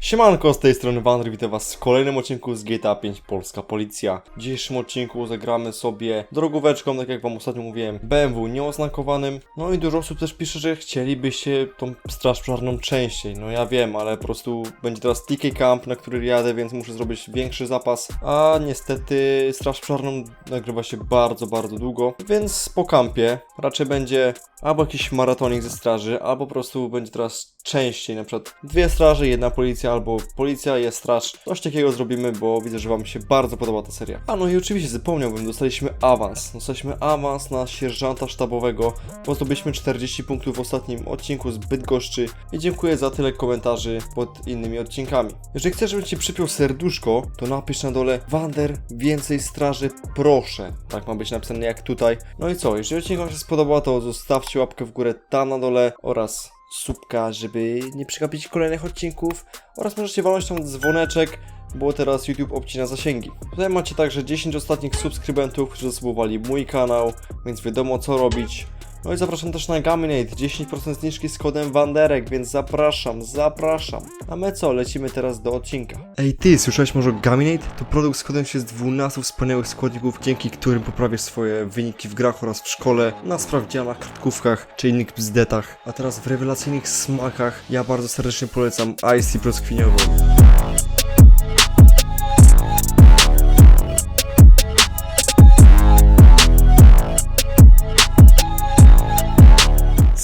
Siemanko, z tej strony Wander, witam was w kolejnym odcinku z GTA 5 Polska Policja. W dzisiejszym odcinku zagramy sobie drogóweczką, tak jak wam ostatnio mówiłem, BMW nieoznakowanym. No i dużo osób też pisze, że chcielibyście tą straż pożarną częściej. No ja wiem, ale po prostu będzie teraz TK Camp, na który jadę, więc muszę zrobić większy zapas. A niestety straż pożarną nagrywa się bardzo, bardzo długo, więc po kampie raczej będzie albo jakiś maratonik ze straży, albo po prostu będzie teraz częściej, na przykład dwie straże, jedna policja, albo policja, jest straż. Coś takiego zrobimy, bo widzę, że wam się bardzo podoba ta seria. A no i oczywiście zapomniałbym, dostaliśmy awans. Dostaliśmy awans na sierżanta sztabowego, bo zdobyliśmy 40 punktów w ostatnim odcinku z Bydgoszczy i dziękuję za tyle komentarzy pod innymi odcinkami. Jeżeli chcesz, żebym ci przypiął serduszko, to napisz na dole Wander, więcej straży, proszę. Tak ma być napisane jak tutaj. No i co, jeżeli odcinek wam się spodobał, to zostawcie łapkę w górę tam na dole oraz subka, żeby nie przegapić kolejnych odcinków oraz możecie walnąć tam dzwoneczek, bo teraz YouTube obcina zasięgi. Tutaj macie także 10 ostatnich subskrybentów, którzy zasubowali mój kanał, więc wiadomo co robić. No i zapraszam też na Gaminate, 10% zniżki z kodem Wanderek, więc zapraszam, zapraszam. A my co, lecimy teraz do odcinka. Ej ty, słyszałeś może Gaminate? To produkt składający się z 12 wspaniałych składników, dzięki którym poprawisz swoje wyniki w grach oraz w szkole, na sprawdzianach, kartkówkach czy innych bzdetach. A teraz w rewelacyjnych smakach ja bardzo serdecznie polecam Ice Tea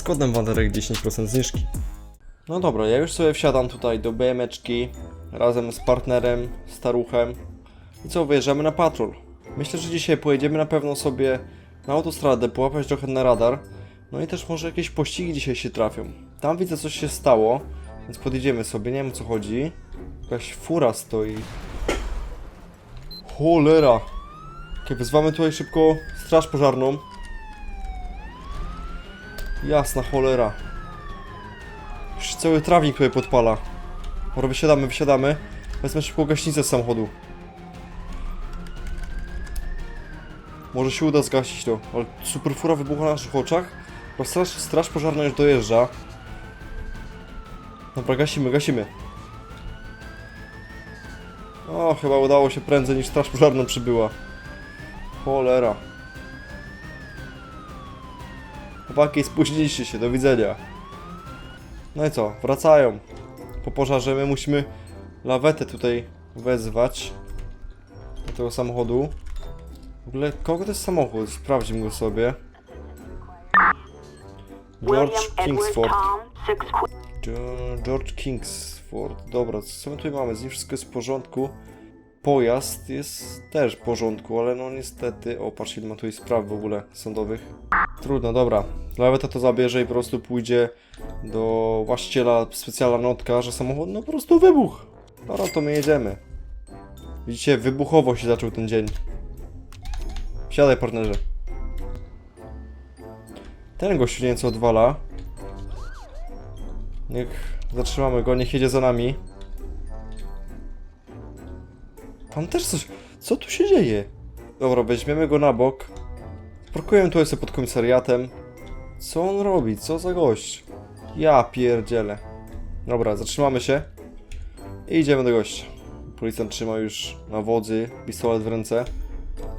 kodem Wanderek 10% zniżki. No dobra, ja już sobie wsiadam tutaj do BMeczki razem z partnerem, staruchem. I co, wyjeżdżamy na patrol. Myślę, że dzisiaj pojedziemy na pewno sobie na autostradę, połapać trochę na radar. No i też może jakieś pościgi dzisiaj się trafią. Tam widzę coś się stało, więc podjedziemy sobie, nie wiem co chodzi. Jakaś fura stoi. Cholera! Okay, wezwamy tutaj szybko straż pożarną. Jasna cholera. Już cały trawnik tutaj podpala. Dobra, wysiadamy, wysiadamy. Wezmę szybko gaśnicę z samochodu. Może się uda zgasić to, ale super fura wybucha na naszych oczach. Bo straż, straż pożarna już dojeżdża. Dobra, gasimy, gasimy. O, chyba udało się prędzej niż straż pożarna przybyła. Cholera. Chłopaki, spóźniliście się, do widzenia. No i co, wracają. Po pożarze my musimy lawetę tutaj wezwać do tego samochodu. W ogóle, kogo to jest samochód? Sprawdzimy go sobie. George Kingsford. George Kingsford. Dobra, co my tutaj mamy? Z nim wszystko jest w porządku. Pojazd jest też w porządku, ale no niestety... O, patrz ile ma tutaj spraw w ogóle sądowych. Trudno, dobra. Laweta to zabierze i po prostu pójdzie do właściciela specjalna notka, że samochód no po prostu wybuchł. Dobra, to my jedziemy. Widzicie, wybuchowo się zaczął ten dzień. Siadaj, partnerze. Ten gościu nie wiem co odwala. Niech zatrzymamy go, niech jedzie za nami. Tam też coś... Co tu się dzieje? Dobra, weźmiemy go na bok. Parkujemy tutaj sobie pod komisariatem. Co on robi? Co za gość? Ja pierdzielę. Dobra, zatrzymamy się. I idziemy do gościa. Policjant trzyma już na wodzy, pistolet w ręce.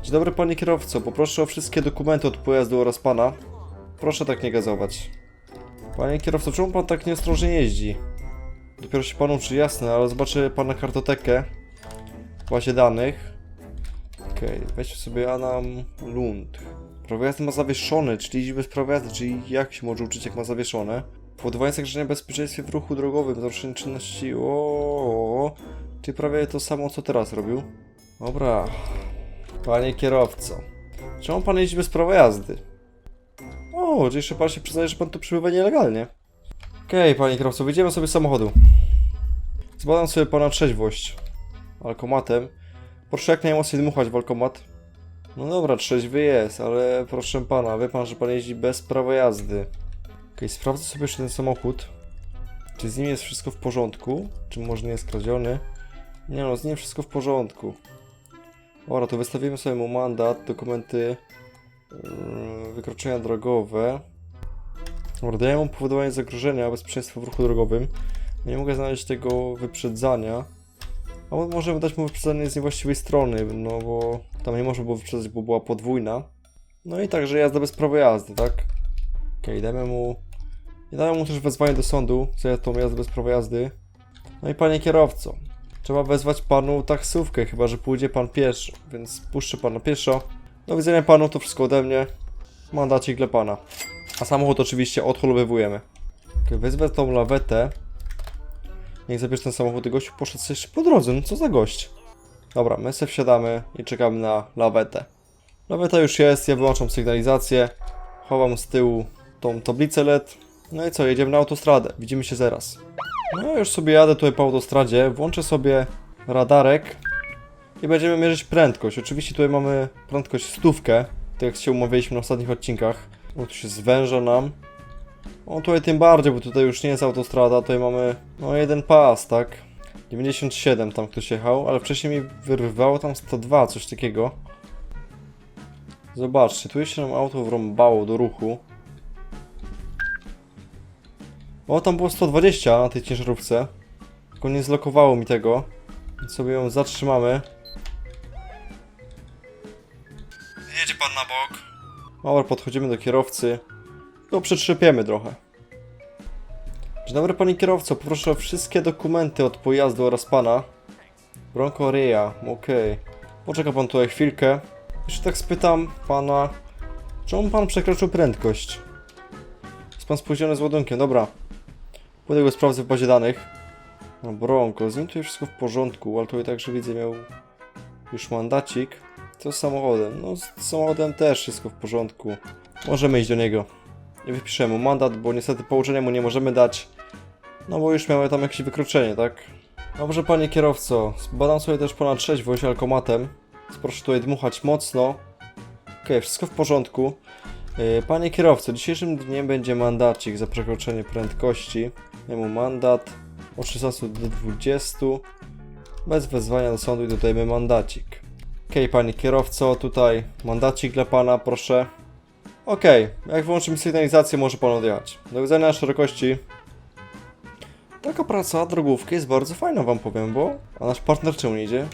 Dzień dobry panie kierowco, poproszę o wszystkie dokumenty od pojazdu oraz pana. Proszę tak nie gazować. Panie kierowco, czemu pan tak nieostrożnie jeździ? Dopiero się panu uczy jasne, ale zobaczę pana kartotekę w bazie danych. Okej, weźmy sobie Anam Lund. Prawo ma zawieszone, czyli bez prawa jazdy, czyli jak się może uczyć jak ma zawieszone? Powodowanie zagrożenia bezpieczeństwie w ruchu drogowym, zaruszenie czynności, o, Czyli prawie to samo co teraz robił. Dobra, panie kierowco, czemu pan jeździ bez prawa jazdy? O, jeszcze pan się przyznaje, że pan tu przybywa nielegalnie. Okej, panie kierowco, wyjdziemy sobie z samochodu. Zbadam sobie pana trzeźwość. Alkomatem. Proszę jak najmocniej dmuchać w alkomat. No dobra, trzeźwy jest, ale proszę pana, wie pan, że pan jeździ bez prawa jazdy. Okej, sprawdzę sobie jeszcze ten samochód. Czy z nim jest wszystko w porządku? Czy może nie jest kradziony? Nie no, z nim wszystko w porządku. Dobra, to wystawimy sobie mu mandat, dokumenty yy, wykroczenia drogowe. Dobra, dajemy mu powodowanie zagrożenia bezpieczeństwa w ruchu drogowym. Nie mogę znaleźć tego wyprzedzania. A mo- możemy dać mu wyprzedzanie z niewłaściwej strony, no bo tam nie można było wyprzedzać, bo była podwójna. No i także jazda bez prawa jazdy, tak? Okej, damy mu... I damy mu też wezwanie do sądu za tą jazdę bez prawa jazdy. No i panie kierowco, trzeba wezwać panu taksówkę, chyba że pójdzie pan pieszo, więc puszczę pana pieszo. Do widzenia panu, to wszystko ode mnie. Mandacik dla pana. A samochód oczywiście odholowywujemy. Okay, wezwę tą lawetę. Niech zabierze ten samochód i gościu poszedł sobie jeszcze po drodze, no co za gość. Dobra, my sobie wsiadamy i czekamy na lawetę. Laweta już jest, ja wyłączam sygnalizację. Chowam z tyłu tą tablicę LED. No i co, jedziemy na autostradę. Widzimy się zaraz. No już sobie jadę tutaj po autostradzie, włączę sobie radarek i będziemy mierzyć prędkość. Oczywiście tutaj mamy prędkość stówkę, tak jak się umawialiśmy na ostatnich odcinkach. O, tu się zwęża nam. O, tutaj tym bardziej, bo tutaj już nie jest autostrada, tutaj mamy, no, jeden pas, tak? 97 tam ktoś jechał, ale wcześniej mi wyrwało tam 102, coś takiego. Zobaczcie, tu się nam auto wrąbało do ruchu. O, tam było 120 na tej ciężarówce. Tylko nie zlokowało mi tego. Więc sobie ją zatrzymamy. Jedzie pan na bok. Dobra, podchodzimy do kierowcy. Go przetrzepiemy trochę. Dzień dobry panie kierowco, poproszę o wszystkie dokumenty od pojazdu oraz pana. Bronco Ria, okej. Poczeka pan tutaj chwilkę. Jeszcze tak spytam pana, czemu pan przekroczył prędkość? Jest pan spóźniony z ładunkiem, dobra. Pójdę go sprawdzę w bazie danych. No Bronco, z nim tutaj wszystko w porządku, ale tutaj także widzę miał już mandacik. Co z samochodem? No z samochodem też wszystko w porządku. Możemy iść do niego. Nie wypiszę mu mandat, bo niestety połączenia mu nie możemy dać. No bo już miały tam jakieś wykroczenie, tak? Dobrze panie kierowco, zbadam sobie też pana trzeźwość alkomatem. Więc Proszę tutaj dmuchać mocno. Okej, wszystko w porządku. Yy, Panie kierowco, dzisiejszym dniem będzie mandacik za przekroczenie prędkości. Jemu mandat od 16 do 20. Bez wezwania do sądu i dodajemy mandacik. Okej, panie kierowco, tutaj mandacik dla pana, proszę. Okej, jak wyłączymy sygnalizację, może pan odjechać. Do widzenia szerokości. Taka praca drogówki jest bardzo fajna, wam powiem, bo... A nasz partner czemu nie idzie?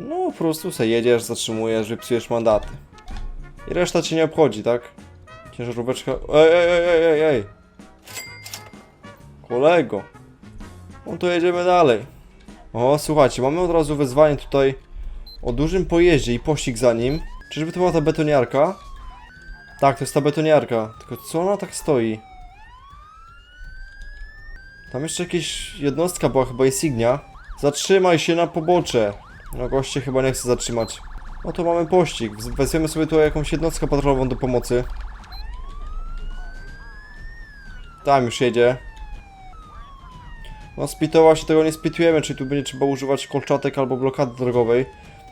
No, po prostu se jedziesz, zatrzymujesz, wypisujesz mandaty. I reszta cię nie obchodzi, tak? Ciężaróweczka... Ej, ej, ej, ej, ej! Kolego! No to jedziemy dalej. O, słuchajcie, mamy od razu wezwanie tutaj o dużym pojeździe i pościg za nim. Czyżby to była ta betoniarka? Tak, to jest ta betoniarka. Tylko co ona tak stoi? Tam jeszcze jakaś jednostka była, chyba Insignia. Zatrzymaj się na pobocze. No goście chyba nie chce zatrzymać. No to mamy pościg. Weźmiemy sobie tu jakąś jednostkę patrolową do pomocy. Tam już jedzie. No spitowa się tego nie spitujemy, czyli tu będzie trzeba używać kolczatek albo blokady drogowej.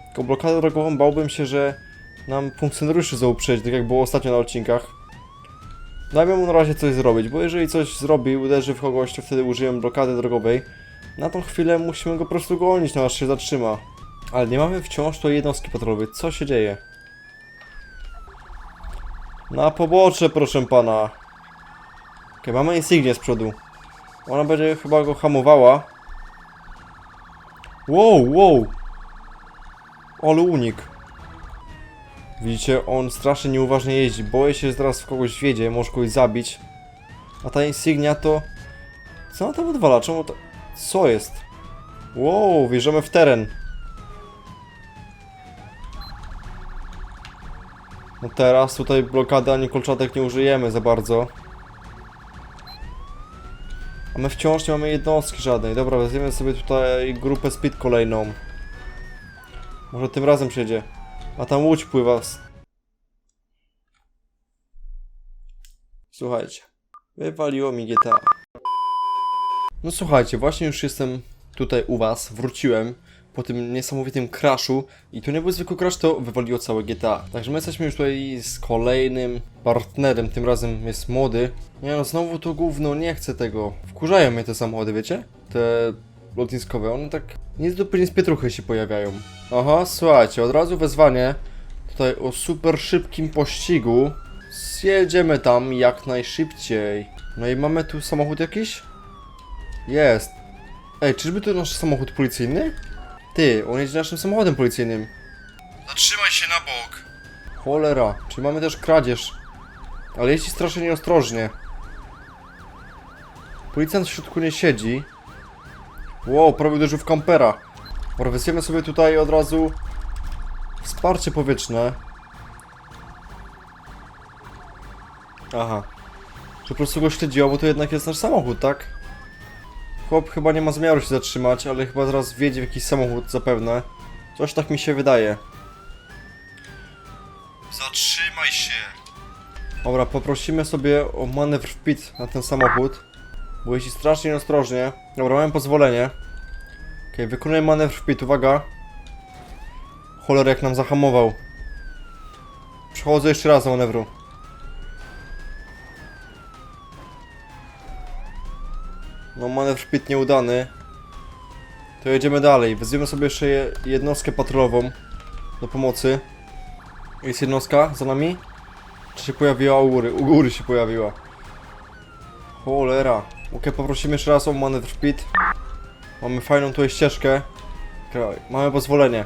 Tylko blokadę drogową bałbym się, że nam funkcjonariuszy zauprzeć, tak jak było ostatnio na odcinkach. Dajmy mu na razie coś zrobić, bo jeżeli coś zrobi, uderzy w kogoś, to wtedy użyjemy blokady drogowej. Na tą chwilę musimy go po prostu gonić, no aż się zatrzyma. Ale nie mamy wciąż tej jednostki patrolowej. Co się dzieje? Na pobocze, proszę pana. Okej, mamy Insignię z przodu. Ona będzie chyba go hamowała. Wow, wow. Ale unik. Widzicie, on strasznie nieuważnie jeździ. Boję się, że zaraz w kogoś wjedzie, może kogoś zabić. A ta Insignia to... Co ona tam odwala? Czemu to... Co jest? Wow, wjeżdżamy w teren. No teraz tutaj blokady ani kolczatek nie użyjemy za bardzo. A my wciąż nie mamy jednostki żadnej. Dobra, weźmiemy sobie tutaj grupę speed kolejną. Może tym razem przyjdzie. A tam łódź pływa. Słuchajcie. Wywaliło mi GTA. No słuchajcie, właśnie już jestem tutaj u was. Wróciłem po tym niesamowitym crashu. I to nie był zwykły crash, to wywaliło całe GTA. Także my jesteśmy już tutaj z kolejnym partnerem. Tym razem jest młody. Nie no, znowu to gówno, nie chcę tego. Wkurzają mnie te samochody, wiecie? Te lotniskowe, one tak nie z dupy, nie z pietruchy się pojawiają. Aha, słuchajcie, od razu wezwanie tutaj o super szybkim pościgu. Zjedziemy tam jak najszybciej. No i mamy tu samochód jakiś? Jest. Ej, czyżby to nasz samochód policyjny? Ty, on jedzie naszym samochodem policyjnym. Zatrzymaj się na bok. Cholera, czyli mamy też kradzież. Ale jeździ strasznie nieostrożnie. Policjant w środku nie siedzi. Wow, prawie uderzył w kampera. Weźmiemy sobie tutaj od razu wsparcie powietrzne. Aha. Że po prostu go śledziło, bo to jednak jest nasz samochód, tak? Chłop chyba nie ma zamiaru się zatrzymać, ale chyba zaraz wjedzie w jakiś samochód zapewne. Coś tak mi się wydaje. Zatrzymaj się! Dobra, poprosimy sobie o manewr w pit na ten samochód. Jeździ strasznie nieostrożnie. Dobra, mamy pozwolenie. Okej, wykonuję manewr w pit, uwaga. Cholera jak nam zahamował. Przechodzę jeszcze raz do manewru. No manewr w pit nieudany. To jedziemy dalej. Wezwiemy sobie jeszcze je- jednostkę patrolową do pomocy. Jest jednostka za nami? Czy się pojawiła u góry? U góry się pojawiła. Cholera. Ok, poprosimy jeszcze raz o manewr pit. Mamy fajną tutaj ścieżkę. Mamy pozwolenie.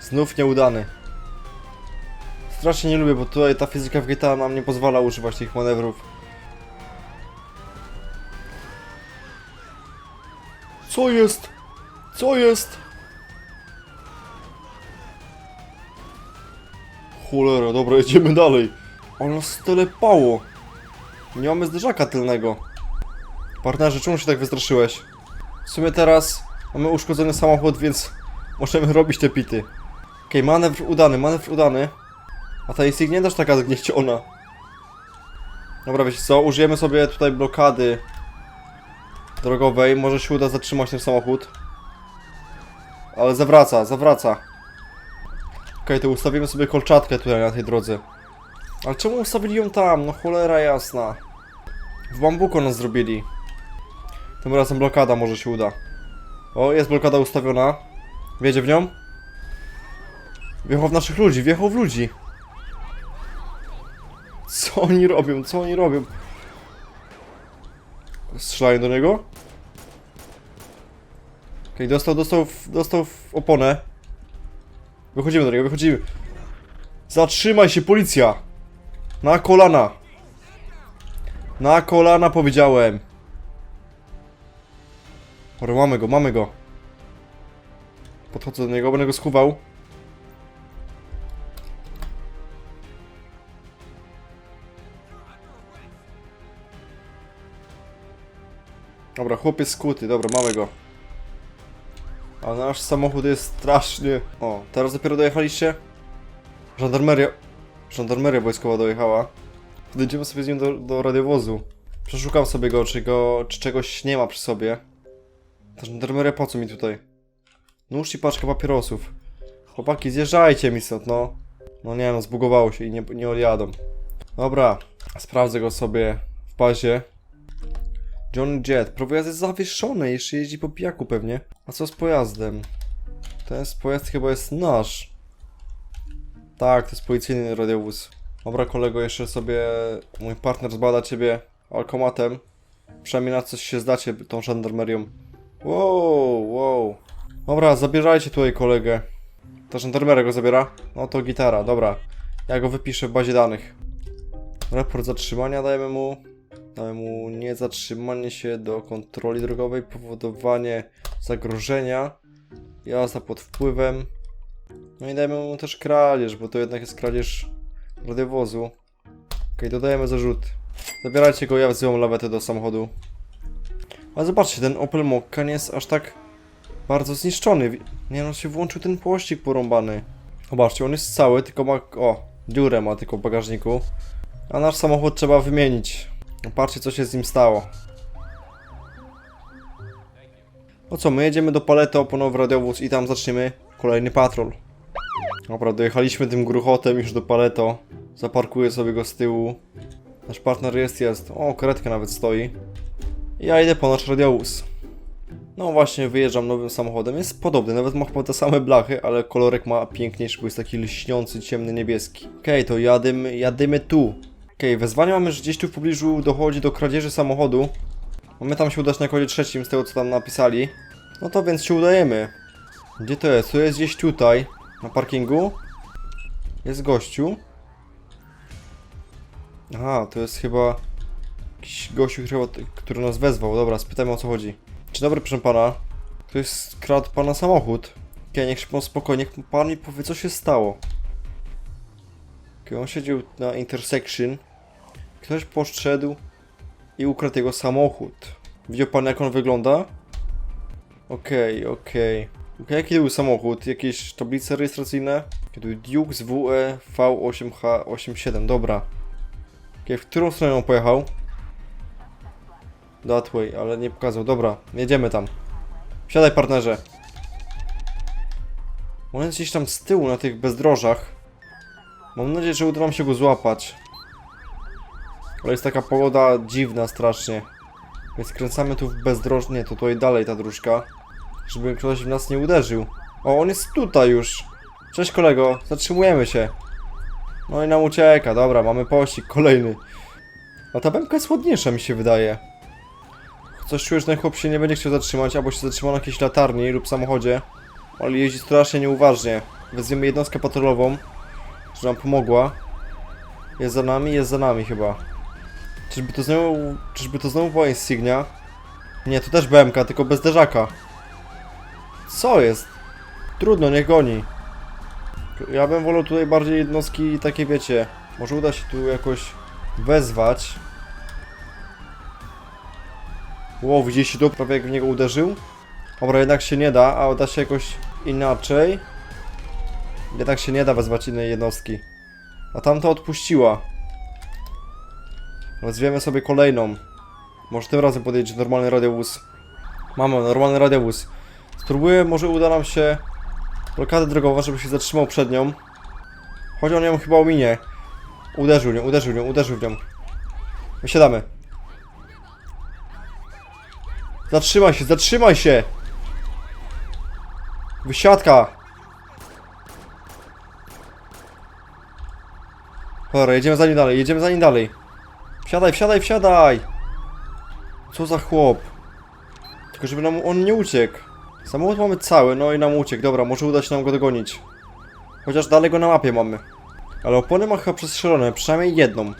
Znów nieudany. Strasznie nie lubię, bo tutaj ta fizyka w GTA nam nie pozwala używać tych manewrów. Co jest? Co jest? Cholera, dobra, jedziemy dalej. Ono stelepało. Nie mamy zderzaka tylnego. Partnerze, czemu się tak wystraszyłeś? W sumie teraz mamy uszkodzony samochód, więc możemy robić te pity. Okej, manewr udany, manewr udany. A ta Insignia też taka zgnieciona. Dobra, wiecie co, użyjemy sobie tutaj blokady drogowej. Może się uda zatrzymać ten samochód. Ale zawraca, zawraca. Okej, to ustawimy sobie kolczatkę tutaj na tej drodze. Ale czemu ustawili ją tam? No cholera jasna. W bambuko nas zrobili. Tym razem blokada może się uda. O, jest blokada ustawiona. Wiedzie w nią? Wjechał w naszych ludzi, wjechał w ludzi. Co oni robią? Co oni robią? Strzelają do niego? Okej, dostał, dostał, w, dostał w oponę. Wychodzimy do niego, wychodzimy. Zatrzymaj się, policja! Na kolana! Na kolana powiedziałem! Dobra, mamy go, mamy go. Podchodzę do niego, będę go skuwał. Dobra, chłopiec skuty, dobra, mamy go. A nasz samochód jest strasznie... O, teraz dopiero dojechaliście? Żandarmeria... Żandarmeria wojskowa dojechała. Podejdziemy sobie z nim do, do radiowozu. Przeszukam sobie go, czy go... czy czegoś nie ma przy sobie. Ta żandarmeria po co mi tutaj? Nóż i paczka papierosów. Chłopaki, zjeżdżajcie mi stąd, no. No nie no, zbugowało się i nie, nie odjadą. Dobra, sprawdzę go sobie w bazie. John Jet. Prawo jazdy jest zawieszone, jeszcze jeździ po pijaku pewnie. A co z pojazdem? Ten pojazd chyba jest nasz. Tak, to jest policyjny radiowóz. Dobra kolego, jeszcze sobie mój partner zbada ciebie alkomatem. Przynajmniej na coś się zdacie tą żandarmerią. Wow, wow. Dobra, zabierajcie tutaj kolegę. Ta żandarmeria go zabiera? No to gitara, dobra. Ja go wypiszę w bazie danych. Raport zatrzymania dajemy mu. Damy mu niezatrzymanie się do kontroli drogowej, powodowanie zagrożenia, jazda pod wpływem. No i dajemy mu też kradzież, bo to jednak jest kradzież radiowozu. Okej, dodajemy zarzut. Zabierajcie go, ja wzywam lawetę do samochodu. Ale zobaczcie, ten Opel Mokka nie jest aż tak bardzo zniszczony. Nie no, się włączył ten płościk porąbany. Zobaczcie, on jest cały, tylko ma... O, dziurę ma tylko w bagażniku. A nasz samochód trzeba wymienić. Patrzcie, co się z nim stało. No co, my jedziemy do Paleto, ponownie radiowóz i tam zaczniemy kolejny patrol. Dobra, dojechaliśmy tym gruchotem już do Paleto. Zaparkuję sobie go z tyłu. Nasz partner jest, jest. O, karetka nawet stoi. Ja idę po nasz radiowóz. No właśnie, wyjeżdżam nowym samochodem. Jest podobny, nawet ma chyba te same blachy, ale kolorek ma piękniejszy, bo jest taki lśniący, ciemny, niebieski. Okej, to jadymy, jadymy tu. Okej, wezwanie mamy, że gdzieś tu w pobliżu dochodzi do kradzieży samochodu. Mamy tam się udać na kodzie trzecim, z tego co tam napisali. No to więc się udajemy. Gdzie to jest? To jest gdzieś tutaj, na parkingu. Jest gościu. Aha, to jest chyba jakiś gościu, który nas wezwał. Dobra, spytajmy o co chodzi. Dzień dobry, proszę pana. Ktoś skradł pana samochód. Okej, niech pan spokojnie, niech pan mi powie, co się stało. Okej, on siedział na intersection. Ktoś poszedł i ukradł jego samochód. Widział pan, jak on wygląda? Okej, okej. Okej, jaki to był samochód? Jakieś tablice rejestracyjne? Był Duke z WE V8H87, dobra. Okej, w którą stronę on pojechał? That way, ale nie pokazał. Dobra, jedziemy tam. Wsiadaj, partnerze. On jest gdzieś tam z tyłu na tych bezdrożach. Mam nadzieję, że uda nam się go złapać. Ale jest taka pogoda dziwna strasznie. Więc skręcamy tu w bezdroż... Nie, to tutaj dalej ta dróżka. Żeby ktoś w nas nie uderzył. O, on jest tutaj już. Cześć kolego, zatrzymujemy się. No i nam ucieka, dobra, mamy pościg kolejny. A ta bębka jest ładniejsza mi się wydaje. Coś czuję, że ten chłop się nie będzie chciał zatrzymać, albo się zatrzymał na jakiejś latarni lub samochodzie. Ale jeździ strasznie nieuważnie. Wezwiemy jednostkę patrolową, żeby nam pomogła. Jest za nami, jest za nami chyba. Czyżby to znowu, czyżby to znowu była Insignia? Nie, to też BMK, tylko bez derzaka. Co jest? Trudno, nie goni. Ja bym wolał tutaj bardziej jednostki takie, wiecie, może uda się tu jakoś wezwać. Ło, widzieliście to? Prawie jak w niego uderzył. Dobra, jednak się nie da, a da się jakoś inaczej. Jednak się nie da wezwać innej jednostki. A tamta odpuściła. Rozwiemy sobie kolejną. Może tym razem podjedzie normalny radiowóz. Mamy normalny radiowóz. Spróbuję, może uda nam się blokadę drogową, żeby się zatrzymał przed nią. Choć on ją chyba ominie. Uderzył nią, uderzył nią, uderzył w nią. Wysiadamy. Zatrzymaj się, zatrzymaj się! Wysiadka! Dobra, jedziemy za nim dalej, jedziemy za nim dalej. Wsiadaj, wsiadaj, wsiadaj! Co za chłop? Tylko żeby nam on nie uciekł. Samochód mamy cały, no i nam uciekł. Dobra, może uda się nam go dogonić. Chociaż dalej go na mapie mamy. Ale opony ma chyba przestrzelone, przynajmniej jedną.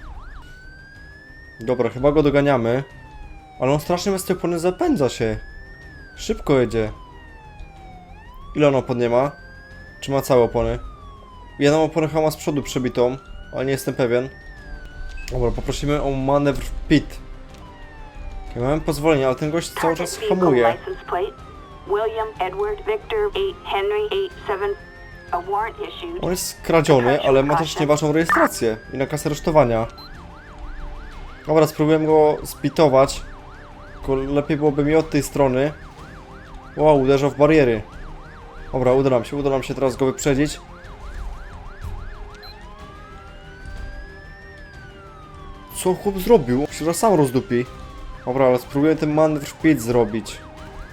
Dobra, chyba go doganiamy. Ale on strasznie bez tej opony zapędza się. Szybko jedzie. Ile on opon nie ma? Czy ma całe opony? Jedną oponę chyba ma z przodu przebitą, ale nie jestem pewien. Dobra, poprosimy o manewr pit. Okay, mamy pozwolenie, ale ten gość cały czas hamuje. William Edward Victor 8 Henry 87. A warrant issued. On jest kradziony, ale ma też nieważną rejestrację i nakaz aresztowania. Dobra, spróbujemy go spitować. Tylko lepiej byłoby mi od tej strony. Wow, uderzał w bariery. Dobra, uda nam się, uda nam się teraz go wyprzedzić. Co chłop zrobił? Teraz sam rozdupi. Dobra, ale spróbuję ten manewr w pit zrobić.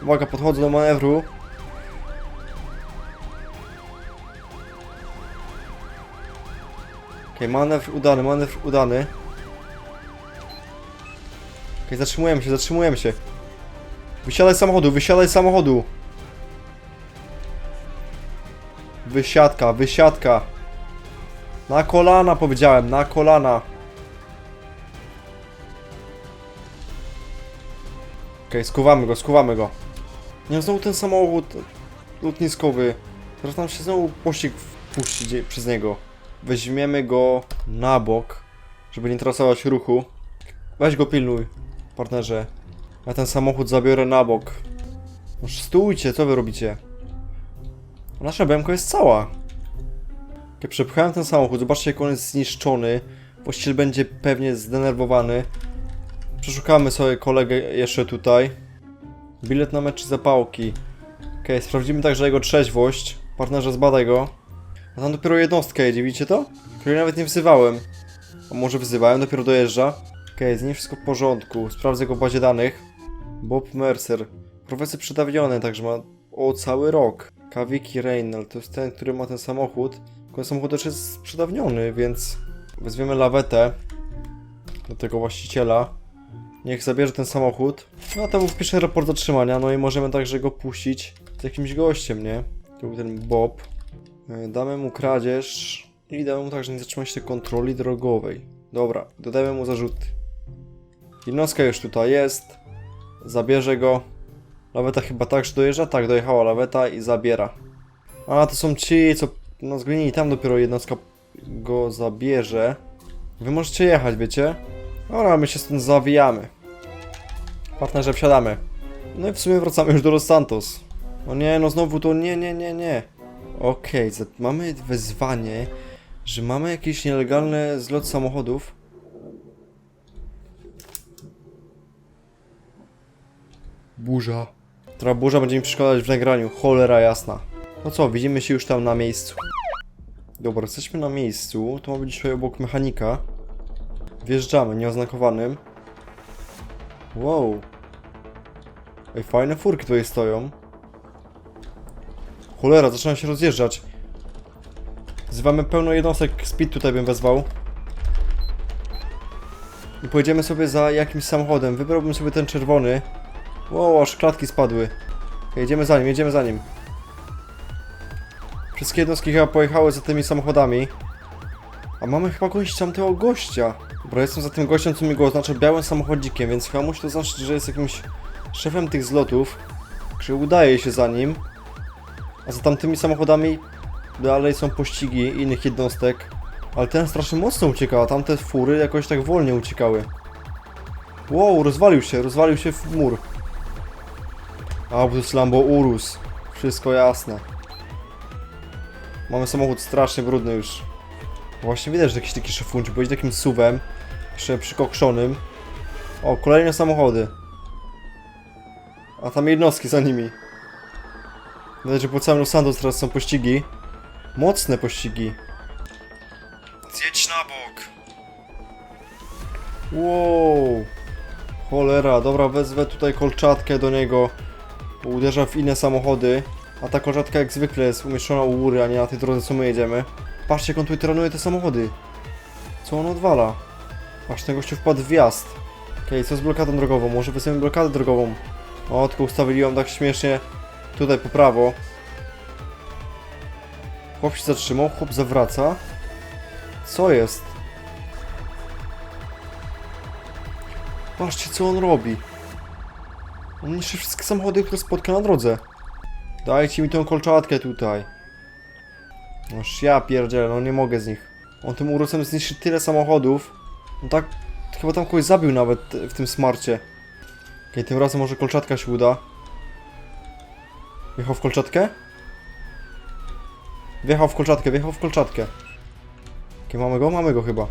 Uwaga, podchodzę do manewru. Okej, manewr udany, manewr udany. Okej, zatrzymujemy się, zatrzymujemy się. Wysiadaj z samochodu, wysiadaj z samochodu. Wysiadka, wysiadka. Na kolana powiedziałem, na kolana. Okej, skuwamy go, skuwamy go. Nie, znowu ten samochód lotniskowy. Teraz nam się znowu pościg wpuści przez niego. Weźmiemy go na bok, żeby nie trasować ruchu. Weź go pilnuj, partnerze. Ja ten samochód zabiorę na bok. Noż stójcie, co wy robicie? Nasza BMK jest cała. Jak przepchałem ten samochód, zobaczcie jak on jest zniszczony. Właściciel będzie pewnie zdenerwowany. Przeszukamy sobie kolegę jeszcze tutaj. Bilet na mecz zapałki. Okej, sprawdzimy także jego trzeźwość. Partnerze, zbadaj go. A tam dopiero jednostka jedzie, widzicie to? Której nawet nie wzywałem. A może wzywałem, dopiero dojeżdża. Okej, z nim wszystko w porządku. Sprawdzę go w bazie danych. Bob Mercer. Profesor przedawniony, także ma o cały rok. Kawiki Reynald, to jest ten, który ma ten samochód. Tylko ten samochód też jest przedawniony, więc weźmiemy lawetę. do tego właściciela. Niech zabierze ten samochód. No a temu wpiszę raport zatrzymania, no i możemy także go puścić z jakimś gościem, nie? To był ten Bob. E, Damy mu kradzież i damy mu także nie zatrzymać się kontroli drogowej. Dobra, dodajmy mu zarzuty. Jednostka już tutaj jest. Zabierze go. Laweta chyba także dojeżdża? Tak, dojechała laweta i zabiera. A, to są ci, co no zglinili. Tam dopiero jednostka go zabierze. Wy możecie jechać, wiecie? Dobra, my się stąd zawijamy. Partnerze, wsiadamy. No i w sumie wracamy już do Los Santos. No nie, no znowu to nie, nie, nie, nie. Okej, za- mamy wezwanie, że mamy jakiś nielegalny zlot samochodów. Burza. Która burza będzie mi przeszkadzać w nagraniu. Cholera jasna. No co, widzimy się już tam na miejscu. Dobra, jesteśmy na miejscu. To ma być obok mechanika. Wjeżdżamy nieoznakowanym. Wow. Ej, fajne furki tutaj stoją. Cholera, zaczynam się rozjeżdżać. Wzywamy pełno jednostek, speed tutaj bym wezwał. I pojedziemy sobie za jakimś samochodem. Wybrałbym sobie ten czerwony. Wow, aż klatki spadły. Jedziemy za nim, jedziemy za nim. Wszystkie jednostki chyba pojechały za tymi samochodami. A mamy chyba gość tamtego gościa. Dobra, jestem za tym gościem, co mi go oznacza białym samochodzikiem, więc chyba musi to znaczyć, że jest jakimś szefem tych zlotów. Że udaje się za nim. A za tamtymi samochodami dalej są pościgi innych jednostek. Ale ten strasznie mocno ucieka, a tamte fury jakoś tak wolnie uciekały. Wow, rozwalił się, rozwalił się w mur. A, bo to jest Lambo Urus. Wszystko jasne. Mamy samochód strasznie brudny już. Właśnie widać, że jakiś taki bo jest takim suwem. Jeszcze przykokszonym. O, kolejne samochody. A tam jednostki za nimi. Widać, że po całym Los Santos teraz są pościgi. Mocne pościgi. Zjedź na bok. Wow. Cholera, dobra, wezwę tutaj kolczatkę do niego. bo Uderza w inne samochody. A ta kolczatka jak zwykle jest umieszczona u góry, a nie na tej drodze, co my jedziemy. Patrzcie, jak on tutaj te samochody. Co on odwala? Aż ten gościu wpadł w wjazd. Okej, co z blokadą drogową? Może wysłamy blokadę drogową. O, tylko ustawili ją tak śmiesznie tutaj po prawo. Chłop się zatrzymał, chłop zawraca. Co jest? Patrzcie, co on robi. On niszczy wszystkie samochody, które spotka na drodze. Dajcie mi tą kolczatkę tutaj. Noż ja pierdzielę, no nie mogę z nich. On tym urosem zniszczy tyle samochodów. No tak, chyba tam kogoś zabił nawet w tym smarcie. Okej, tym razem może kolczatka się uda. Wjechał w kolczatkę? Wjechał w kolczatkę, wjechał w kolczatkę. Okej, mamy go? Mamy go chyba.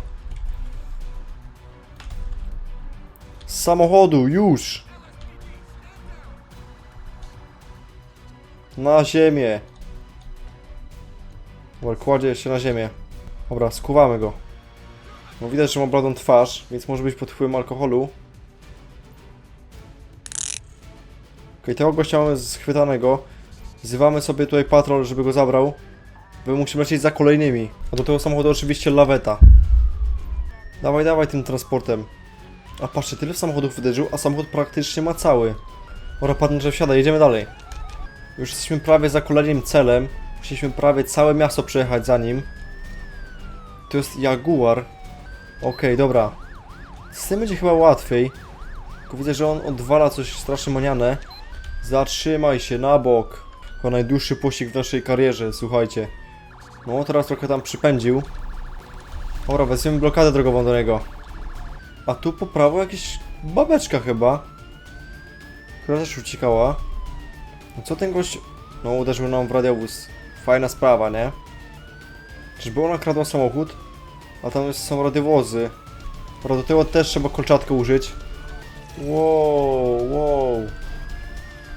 Z samochodu, już! Na ziemię. Dobra, kładzie się na ziemię. Dobra, skuwamy go. No widać, że ma bladą twarz, więc może być pod wpływem alkoholu. Okej, tego gościa mamy schwytanego. Wzywamy sobie tutaj patrol, żeby go zabrał. Bo musimy lecieć za kolejnymi. A do tego samochodu oczywiście laweta. Dawaj, dawaj tym transportem. A patrzcie, tyle samochodów wyderzył, a samochód praktycznie ma cały. Ora, pan, że wsiada, jedziemy dalej. Już jesteśmy prawie za kolejnym celem. Musieliśmy prawie całe miasto przejechać za nim. To jest Jaguar. Okej, dobra. Z tym będzie chyba łatwiej. Tylko widzę, że on odwala coś strasznie maniane. Zatrzymaj się na bok. Chyba najdłuższy pościg w naszej karierze, słuchajcie. No, teraz trochę tam przypędził. Dobra, weźmiemy blokadę drogową do niego. A tu po prawo jakieś babeczka chyba. Która też uciekała. No co ten gość... No, uderzył nam w radiowóz. Fajna sprawa, nie? Czyżby ona kradła samochód? A tam są radiowozy. Dobra, do tego też trzeba kolczatkę użyć. Wow, wow.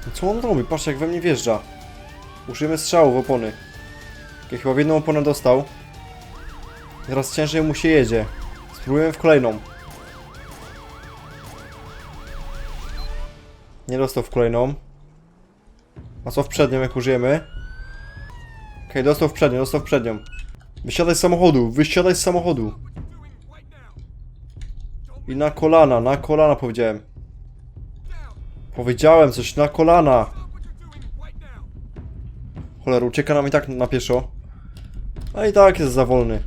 No co on robi? Patrzcie, jak we mnie wjeżdża. Użyjemy strzału w opony. Jak chyba w jedną oponę dostał. Teraz ciężej mu się jedzie. Spróbujemy w kolejną. Nie dostał w kolejną. A co w przednią, jak użyjemy? Okej, dostał w przednią, dostał w przednią. Wysiadaj z samochodu, wysiadaj z samochodu. I na kolana, na kolana powiedziałem. Powiedziałem coś, na kolana. Cholera, ucieka nam i tak na pieszo. A i tak jest za wolny.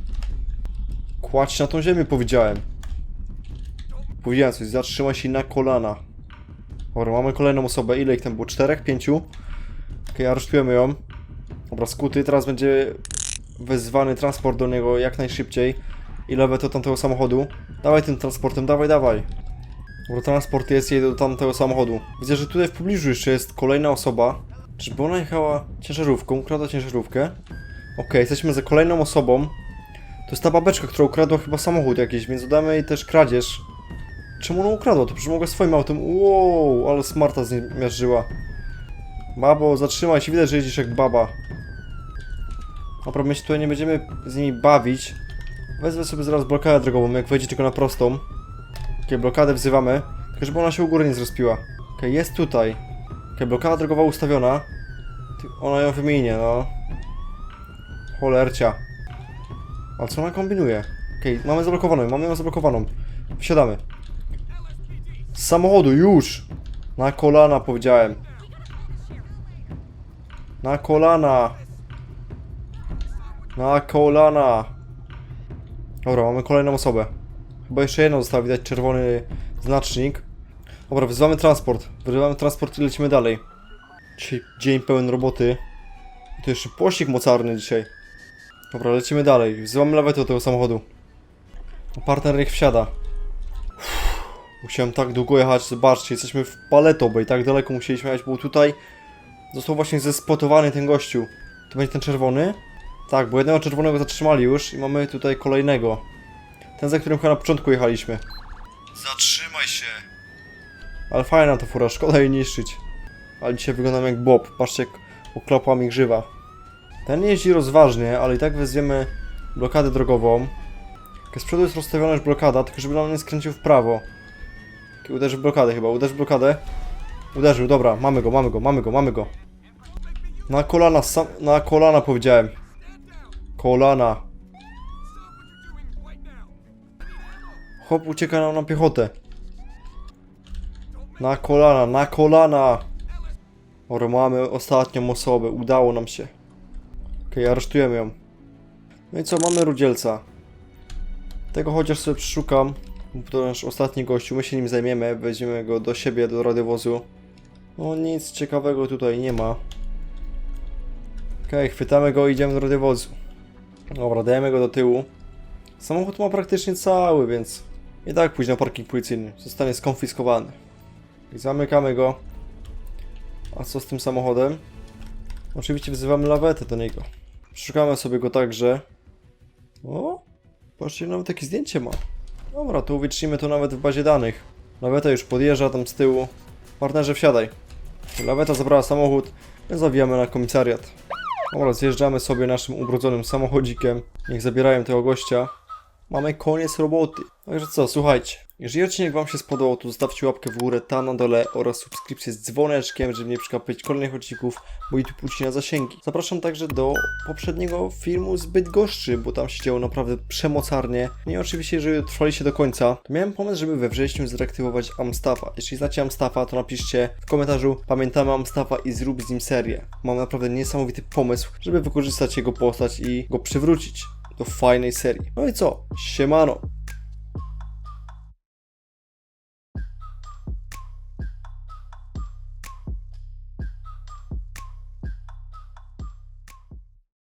Kładź na tą ziemię, powiedziałem. Powiedziałem coś, zatrzymaj się na kolana. Dobra, mamy kolejną osobę. Ile ich tam było? Czterech? Pięciu? Okej, aresztujemy ją. Dobra, skuty. Teraz będzie wezwany transport do niego jak najszybciej. I lewe to tamtego samochodu. Dawaj tym transportem, dawaj, dawaj. Dobra, transport jest, jedzie do tamtego samochodu. Widzę, że tutaj w pobliżu jeszcze jest kolejna osoba. Czyżby ona jechała ciężarówką, ukradła ciężarówkę? Okej, jesteśmy za kolejną osobą. To jest ta babeczka, która ukradła chyba samochód jakiś, więc dodamy jej też kradzież. Czemu ona ukradła? To przecież mogła swoim autem. Wow, ale smarta zmierzyła. Babo, zatrzymaj się, widać, że jedziesz jak baba. Dobra, my się tutaj nie będziemy z nimi bawić. Wezmę sobie zaraz blokadę drogową, jak wejdzie tylko na prostą. Okej, blokadę wzywamy. Tylko żeby ona się u góry nie zrespiła. Okej, jest tutaj. Okej, blokada drogowa ustawiona. Ona ją wymienie, no. Cholercia. Ale co ona kombinuje? Okej, mamy zablokowaną, mamy ją zablokowaną. Wsiadamy. Z samochodu, już! Na kolana powiedziałem. Na kolana. Na kolana. Dobra, mamy kolejną osobę. Chyba jeszcze jedna została, widać czerwony znacznik. Dobra, wzywamy transport. Wzywamy transport i lecimy dalej. Dzisiaj dzień pełen roboty. I to jeszcze pościg mocarny dzisiaj. Dobra, lecimy dalej. Wzywamy lawetę do tego samochodu. Partner niech wsiada. Uff, Musiałem tak długo jechać, zobaczcie, jesteśmy w Paletobe i tak daleko musieliśmy jechać, bo tutaj został właśnie zespotowany ten gościu. To będzie ten czerwony? Tak, bo jednego czerwonego zatrzymali już i mamy tutaj kolejnego. Ten, za którym chyba na początku jechaliśmy. Zatrzymaj się! Ale fajna ta fura, szkoda jej niszczyć. Ale dzisiaj wyglądam jak Bob, patrzcie jak oklapła mi grzywa. Ten jeździ rozważnie, ale i tak wezwiemy blokadę drogową. Z przodu jest rozstawiona już blokada, tylko żeby nam nie skręcił w prawo. Okay, uderzy w blokadę chyba, uderzy w blokadę. Uderzył, dobra, mamy go, mamy go, mamy go, mamy go. Na kolana, sam, na kolana powiedziałem. Kolana. Hop, ucieka nam na piechotę. Na kolana, na kolana. Oro, mamy ostatnią osobę, udało nam się. Okej, aresztujemy ją. No i co, mamy rudzielca. Tego chociaż sobie przeszukam. To nasz ostatni gościu, my się nim zajmiemy, weźmiemy go do siebie, do radiowozu. No nic ciekawego tutaj nie ma. Okej, chwytamy go i idziemy do radiowozu. Dobra, dajemy go do tyłu. Samochód ma praktycznie cały, więc i tak pójdzie na parking policyjny. Zostanie skonfiskowany. I zamykamy go. A co z tym samochodem? Oczywiście wzywamy lawetę do niego. Szukamy sobie go także. O, patrzcie, nawet takie zdjęcie ma. Dobra, to uwiecznimy to nawet w bazie danych. Laweta już podjeżdża tam z tyłu. Partnerze, wsiadaj. Laweta zabrała samochód, zawijamy na komisariat. Dobra, zjeżdżamy sobie naszym ubrudzonym samochodzikiem. Niech zabierają tego gościa. Mamy koniec roboty. Także co, słuchajcie. Jeżeli odcinek Wam się spodobał, to zostawcie łapkę w górę tam na dole oraz subskrypcję z dzwoneczkiem, żeby nie przegapić kolejnych odcinków, bo YouTube ucina zasięgi. Zapraszam także do poprzedniego filmu z Bydgoszczy, bo tam się działo naprawdę przemocarnie. No i oczywiście, jeżeli trwaliście do końca, to miałem pomysł, żeby we wrześniu zreaktywować Amstafa. Jeśli znacie Amstafa, to napiszcie w komentarzu pamiętamy Amstafa i zrób z nim serię. Mam naprawdę niesamowity pomysł, żeby wykorzystać jego postać i go przywrócić do fajnej serii. No i co? Siemano!